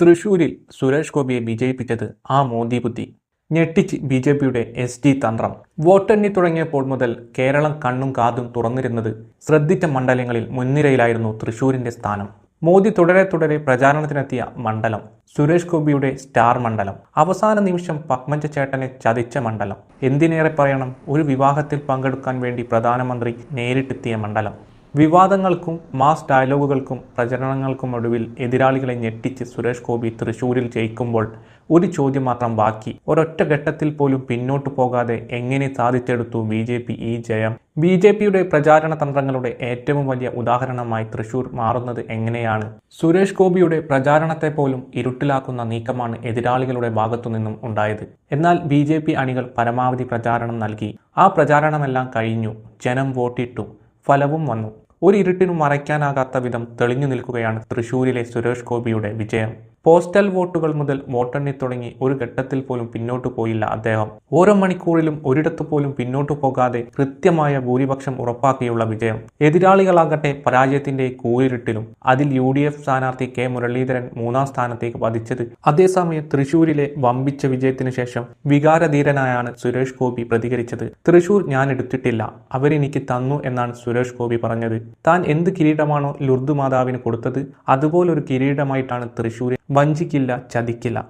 തൃശൂരിൽ സുരേഷ് ഗോപിയെ വിജയിപ്പിച്ചത് ആ മോദി ബുദ്ധി. ഞെട്ടിച്ച് ബി ജെ പിയുടെ എസ് ഡി തന്ത്രം. വോട്ടെണ്ണി തുടങ്ങിയപ്പോൾ മുതൽ കേരളം കണ്ണും കാതും തുറന്നിരുന്നത് ശ്രദ്ധിച്ച മണ്ഡലങ്ങളിൽ മുൻനിരയിലായിരുന്നു തൃശൂരിന്റെ സ്ഥാനം. മോദി തുടരെ തുടരെ പ്രചാരണത്തിനെത്തിയ മണ്ഡലം സുരേഷ് ഗോപിയുടെ സ്റ്റാർ മണ്ഡലം. അവസാന നിമിഷം പത്മജ ചേട്ടനെ ചതിച്ച മണ്ഡലം. എന്തിനേറെ പറയണം? ഒരു വിവാഹത്തിൽ പങ്കെടുക്കാൻ വേണ്ടി പ്രധാനമന്ത്രി നേരിട്ടെത്തിയ മണ്ഡലം. വിവാദങ്ങൾക്കും മാസ് ഡയലോഗുകൾക്കും പ്രചരണങ്ങൾക്കും ഒടുവിൽ എതിരാളികളെ ഞെട്ടിച്ച് സുരേഷ് ഗോപി തൃശൂരിൽ ജയിക്കുമ്പോൾ ഒരു ചോദ്യം മാത്രം ബാക്കി. ഒരൊറ്റ ഘട്ടത്തിൽ പോലും പിന്നോട്ട് പോകാതെ എങ്ങനെ സാധിച്ചെടുത്തു ബി ജെ പി ഈ ജയം? ബി ജെ പിയുടെ പ്രചാരണ തന്ത്രങ്ങളുടെ ഏറ്റവും വലിയ ഉദാഹരണമായി തൃശൂർ മാറുന്നത് എങ്ങനെയാണ്? സുരേഷ് ഗോപിയുടെ പ്രചാരണത്തെ പോലും ഇരുട്ടിലാക്കുന്ന നീക്കമാണ് എതിരാളികളുടെ ഭാഗത്തു നിന്നും ഉണ്ടായത്. എന്നാൽ ബി ജെ പി അണികൾ പരമാവധി പ്രചാരണം നൽകി. ആ പ്രചാരണമെല്ലാം കഴിഞ്ഞു. ജനം വോട്ടിട്ടു. ഫലവും വന്നു. ഒരു ഇരുട്ടിനും മറയ്ക്കാനാകാത്ത വിധം തെളിഞ്ഞു നിൽക്കുകയാണ് തൃശൂരിലെ സുരേഷ് ഗോപിയുടെ വിജയം. പോസ്റ്റൽ വോട്ടുകൾ മുതൽ വോട്ടെണ്ണി തുടങ്ങി ഒരു ഘട്ടത്തിൽ പോലും പിന്നോട്ട് പോയില്ല അദ്ദേഹം. ഓരോ മണിക്കൂറിലും ഒരിടത്തു പോലും പിന്നോട്ടു പോകാതെ കൃത്യമായ ഭൂരിപക്ഷം ഉറപ്പാക്കിയുള്ള വിജയം. എതിരാളികളാകട്ടെ പരാജയത്തിന്റെ കൂരിരുട്ടിലും അതിൽ യു ഡി എഫ് സ്ഥാനാർത്ഥി കെ മുരളീധരൻ മൂന്നാം സ്ഥാനത്തേക്ക് പതിച്ചത്. അതേസമയം തൃശൂരിലെ വമ്പിച്ച വിജയത്തിനു ശേഷം വികാരധീരനായാണ് സുരേഷ് ഗോപി പ്രതികരിച്ചത്. തൃശൂർ ഞാൻ എടുത്തിട്ടില്ല അവരെനിക്ക് തന്നു എന്നാണ് സുരേഷ് ഗോപി പറഞ്ഞത്. താൻ എന്ത് കിരീടമാണോ ലുർദു മാതാവിന് കൊടുത്തത് അതുപോലൊരു കിരീടമായിട്ടാണ് തൃശൂരെ വഞ്ചിക്കില്ല ചതിക്കില്ല.